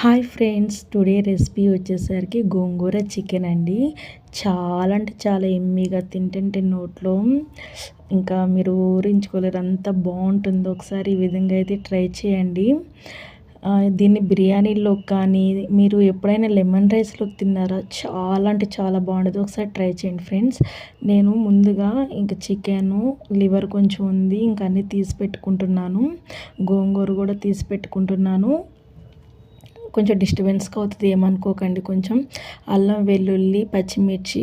Hi friends today recipe వచ్చేసరికి గోంగూర chicken అండి. చాలా అంటే చాలా ఎమ్మిగా తింటుంటే నోట్లో ఇంకా మీరు ఊరించుకోలేరు అంత బాగుంటుంది. ఒకసారి ఈ విధంగా అయితే ట్రై చేయండి. దీన్ని బిర్యానీలో కానీ మీరు ఎప్పుడైనా లెమన్ రైస్లోకి తిన్నారా? చాలా అంటే చాలా బాగుంటుంది ఒకసారి ట్రై చేయండి ఫ్రెండ్స్. నేను ముందుగా ఇంకా చికెను లివర్ కొంచెం ఉంది ఇంకా అన్నీ తీసి పెట్టుకుంటున్నాను. గోంగూర కూడా తీసి పెట్టుకుంటున్నాను. కొంచెం డిస్టర్బెన్స్గా అవుతుంది ఏమనుకోకండి. కొంచెం అల్లం వెల్లుల్లి పచ్చిమిర్చి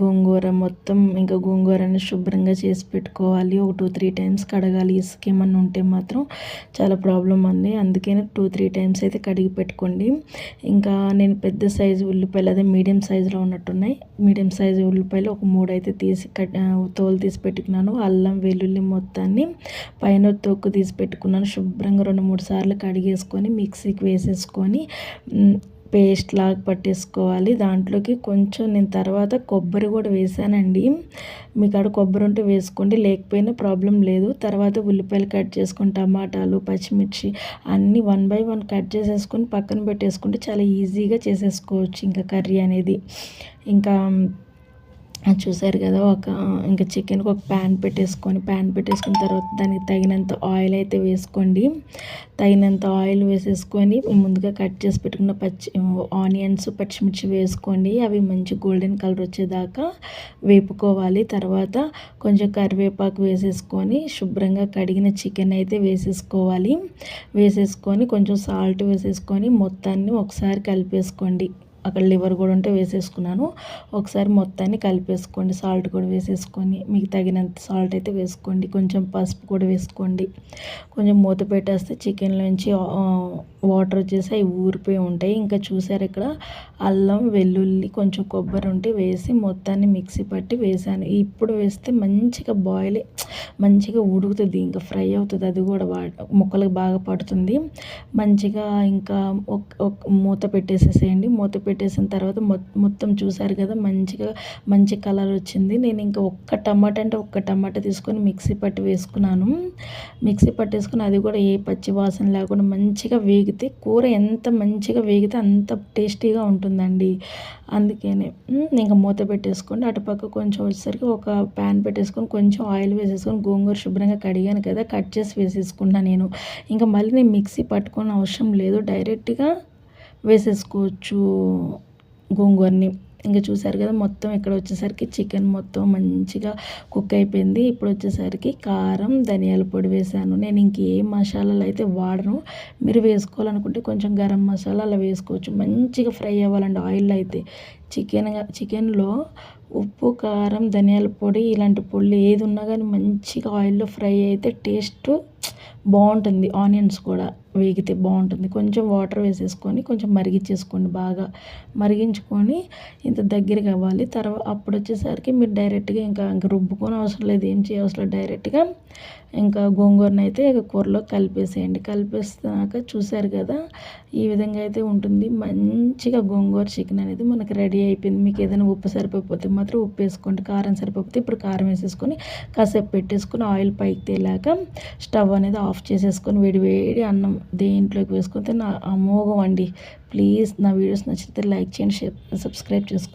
గోంగూర మొత్తం ఇంకా గోంగూరని శుభ్రంగా చేసి పెట్టుకోవాలి. ఒక టూ త్రీ టైమ్స్ కడగాలి. ఇసుక ఏమన్నా ఉంటే మాత్రం చాలా ప్రాబ్లం అండి. అందుకే టూ త్రీ టైమ్స్ అయితే కడిగి పెట్టుకోండి. ఇంకా నేను పెద్ద సైజు ఉల్లిపాయలు అదే మీడియం సైజులో ఉన్నట్టున్నాయి. మీడియం సైజు ఉల్లిపాయలు ఒక మూడు అయితే తీసి తోలు తీసి పెట్టుకున్నాను. అల్లం వెల్లుల్లి మొత్తాన్ని పైన తొక్కు తీసి పెట్టుకున్నాను. శుభ్రంగా రెండు మూడు సార్లు కడిగేసుకొని మిక్సీకి వేసేసుకొని దాన్ని పేస్ట్ లాగా పట్టేసుకోవాలి. దాంట్లోకి కొంచెం నేను తర్వాత కొబ్బరి కూడా వేసానండి. మీ కాడ కొబ్బరి ఉంటే వేసుకోండి లేకపోయినా ప్రాబ్లం లేదు. తర్వాత ఉల్లిపాయలు కట్ చేసుకుని టమాటాలు పచ్చిమిర్చి అన్నీ వన్ బై వన్ కట్ చేసేసుకొని పక్కన పెట్టేసుకుంటే చాలా ఈజీగా చేసేసుకోవచ్చు. ఇంకా కర్రీ అనేది. ఇంకా చూసారు కదా ఒక ఇంకా చికెన్కి ఒక ప్యాన్ పెట్టేసుకొని ప్యాన్ పెట్టేసుకున్న తర్వాత దానికి తగినంత ఆయిల్ అయితే వేసుకోండి. తగినంత ఆయిల్ వేసేసుకొని ముందుగా కట్ చేసి పెట్టుకున్న పచ్చి ఆనియన్స్ పచ్చిమిర్చి వేసుకోండి. అవి మంచి గోల్డెన్ కలర్ వచ్చేదాకా వేపుకోవాలి. తర్వాత కొంచెం కరివేపాకు వేసేసుకొని శుభ్రంగా కడిగిన చికెన్ అయితే వేసేసుకోవాలి. వేసేసుకొని కొంచెం సాల్ట్ వేసేసుకొని మొత్తాన్ని ఒకసారి కలిపేసుకోండి. అక్కడ లివర్ కూడా ఉంటే వేసేసుకున్నాను. ఒకసారి మొత్తాన్ని కలిపేసుకోండి. సాల్ట్ కూడా వేసేసుకొని మీకు తగినంత సాల్ట్ అయితే వేసుకోండి. కొంచెం పసుపు కూడా వేసుకోండి. కొంచెం మూత పెట్టేస్తే చికెన్లోంచి వాటర్ వచ్చేసి అవి ఊరిపోయి ఉంటాయి. ఇంకా చూసారు ఇక్కడ అల్లం వెల్లుల్లి కొంచెం కొబ్బరి ఉంటే వేసి మొత్తాన్ని మిక్సీ పట్టి వేసాను. ఇప్పుడు వేస్తే మంచిగా బాయిల్ మంచిగా ఉడుకుతుంది. ఇంకా ఫ్రై అవుతుంది. అది కూడా ముక్కలకు బాగా పడుతుంది. మంచిగా ఇంకా ఒక మూత పెట్టేసేసేయండి. మూత పెట్టి పెట్టేసిన తర్వాత మొత్తం చూసారు కదా మంచిగా మంచి కలర్ వచ్చింది. నేను ఇంకా ఒక్క టమాటా అంటే ఒక్క టమాటా తీసుకొని మిక్సీ పట్టి వేసుకున్నాను. మిక్సీ పట్టేసుకుని అది కూడా ఏ పచ్చి వాసన లేకుండా మంచిగా వేగితే కూర ఎంత మంచిగా వేగితే అంత టేస్టీగా ఉంటుందండి. అందుకనే ఇంకా మూత పెట్టేసుకోండి. అటుపక్క కొంచెం వచ్చేసరికి ఒక ప్యాన్ పెట్టేసుకొని కొంచెం ఆయిల్ వేసేసుకొని గోంగూర శుభ్రంగా కడిగాను కదా కట్ చేసి వేసేసుకున్నాను నేను. ఇంకా మళ్ళీ నేను మిక్సీ పట్టుకోని అవసరం లేదు. డైరెక్ట్గా వేసేసుకోవచ్చు గోంగూరని. ఇంకా చూసారు కదా మొత్తం ఇక్కడ వచ్చేసరికి చికెన్ మొత్తం మంచిగా కుక్ అయిపోయింది. ఇప్పుడు వచ్చేసరికి కారం ధనియాల పొడి వేసాను. నేను ఇంకేం మసాలాలు అయితే వాడను మీరు వేసుకోవాలనుకుంటే కొంచెం గరం మసాలా అలా వేసుకోవచ్చు. మంచిగా ఫ్రై అవ్వాలండి ఆయిల్లో అయితే. చికెన్ చికెన్లో ఉప్పు కారం ధనియాల పొడి ఇలాంటి పొడి ఏది ఉన్నా కానీ మంచిగా ఆయిల్లో ఫ్రై అయితే టేస్ట్ బాగుంటుంది. ఆనియన్స్ కూడా. వేగితే బాగుంటుంది. కొంచెం వాటర్ వేసేసుకొని కొంచెం మరిగించేసుకోండి బాగా. మరిగించుకొని ఇంత దగ్గరగా అవ్వాలి. తర్వాత అప్పుడు వచ్చేసరికి మీరు డైరెక్ట్గా ఇంకా ఇంకా రుబ్బుకొని అవసరం లేదు. ఏం చేయవసరం లేదు. డైరెక్ట్గా ఇంకా గోంగూరను అయితే కూరలో కలిపేసేయండి. కలిపేసినాక చూశారు కదా ఈ విధంగా అయితే ఉంటుంది. మంచిగా గోంగూర చికెన్ అనేది మనకి రెడీ అయిపోయింది. మీకు ఏదైనా ఉప్పు సరిపోతే మాత్రం ఉప్పు వేసుకోండి. కారం సరిపోతే ఇప్పుడు కారం వేసేసుకొని కాసేపు పెట్టేసుకొని ఆయిల్ పైకి తేలాక స్టవ్ అనేది ఆఫ్ చేసేసుకొని వేడి వేడి అన్నం దేంట్లోకి వేసుకుంటే నా అమోఘం అండి. ప్లీజ్ నా వీడియోస్ నచ్చితే లైక్ చేయండి షేర్ సబ్స్క్రైబ్ చేసుకోండి.